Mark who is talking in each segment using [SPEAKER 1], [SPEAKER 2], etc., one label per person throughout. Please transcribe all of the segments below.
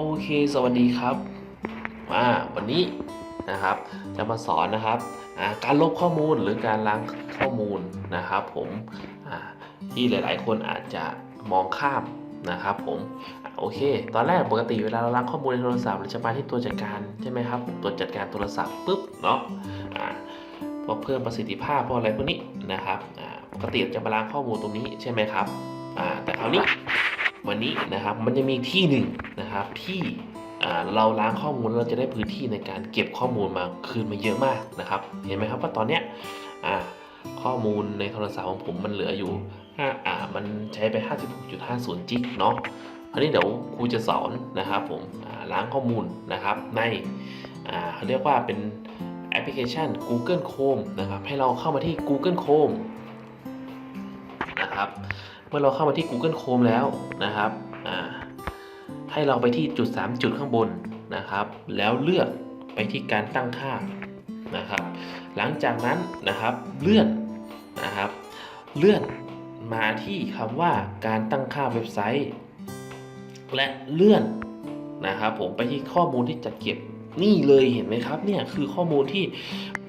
[SPEAKER 1] โอเค สวัสดีครับอ่าวันนี้นะครับ จะมาสอนนะครับการลบข้อมูลหรือการล้างข้อมูลนะครับ ผมอ่าที่หลาย ๆ คนอาจจะมองข้ามนะครับ ผมโอเค ตอนแรกปกติเวลาเราล้างข้อมูลในโทรศัพท์เราจะมาที่ตัวจัดการใช่ไหมครับตัวจัดการโทรศัพท์ปุ๊บเนาะเพราะเพิ่มประสิทธิภาพเพราะอะไรพวกนี้นะครับปกติเราจะมาล้างข้อมูลตรงนี้ใช่ไหมครับแต่คราวนี้ วันนี้นะครับมันจะมีที่หนึ่งนะครับที่เราล้างข้อมูลเราจะได้พื้นที่ในการเก็บข้อมูลมาคืนมาเยอะมากนะครับ เห็นไหมครับว่าตอนเนี้ยข้อมูลในโทรศัพท์ของผมมันเหลืออยู่ห้าอ่ามันใช้ไป 56.50 จิกเนาะอันนี้เดี๋ยวครูจะสอนนะครับผมล้างข้อมูลนะครับในเขาเรียกว่าเป็นแอปพลิเคชัน Google Chrome นะครับให้เราเข้ามาที่ Google Chrome นะครับ เมื่อเราเข้ามาที่ Google Chrome แล้วนะครับให้เราไปที่จุด 3 จุดข้างบนนะครับ แล้วเลือกไปที่การตั้งค่านะครับ หลังจากนั้นนะครับเลื่อนนะครับ เลื่อนมาที่คำว่าการตั้งค่าเว็บไซต์ และเลื่อนนะครับผมไปที่ข้อมูลที่จัดเก็บ นี่เลยเห็นไหมครับเนี่ยคือข้อมูลที่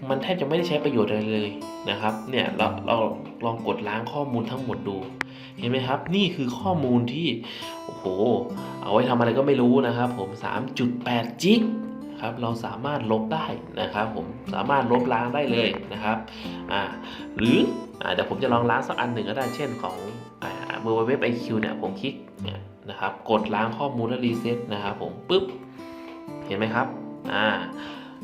[SPEAKER 1] มันแทบจะไม่ได้ใช้ประโยชน์อะไรเลยนะครับเนี่ยเราเราลองกดล้างข้อมูลทั้งหมดดู เห็นไหมครับ นี่คือข้อมูลที่โอ้โหเอาไว้ทำอะไรก็ไม่รู้นะครับผม 3.8 จิกครับเราสามารถลบได้นะครับผมสามารถลบล้างได้เลยนะครับอ่าหรืออ่าเดี๋ยวผมจะลองล้างสักอันหนึ่งก็ได้เช่นของอ่า www.iq เนี่ยผมคลิกเนี่ยนะครับกดล้างข้อมูลและรีเซ็ตนะครับผมปึ๊บเห็นไหมครับ อ่า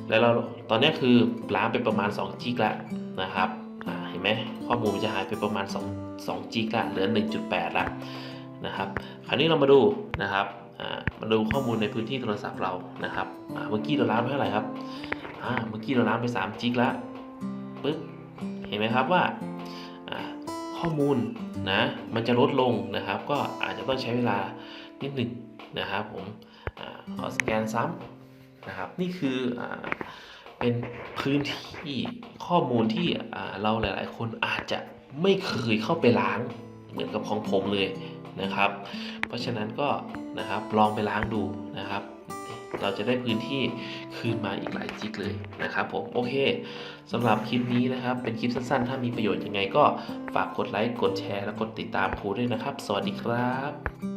[SPEAKER 1] แล้วเราตอนนี้คือล้างไปประมาณ2จิกแล้วนะครับอ่าเห็นไหมข้อมูลมันจะหายไปประมาณ2 2จิกละเหลือ 1.8ละนะครับคราวนี้เรามาดูนะครับอ่ามาดูข้อมูลในพื้นที่โทรศัพท์เรานะครับเมื่อกี้เราล้างไปเท่าไหร่ครับอ่าเมื่อกี้เราล้างไป3จิกแล้วปึ๊บเห็นไหมครับว่าอ่าข้อมูลนะมันจะลดลงนะครับ ก็อาจจะต้องใช้เวลานิดหนึ่งนะครับผมอ่าขอสแกนซ้ำ นะครับ นี่คืออเป็นพื้นที่ข้อมูลที่อ่าเราหลาย ๆ คนอาจจะไม่เคยเข้าไปล้างเหมือนกับของผมเลยนะครับ เพราะฉะนั้นก็นะครับลองไปล้างดูนะครับ เราจะได้พื้นที่คืนมาอีกหลายจิกเลยนะครับผมโอเคสำหรับคลิปนี้นะครับ เป็นคลิปสั้น ๆ ถ้ามีประโยชน์ยังไงก็ฝากกดไลค์กดแชร์และกดติดตามครูด้วยนะครับ สวัสดีครับ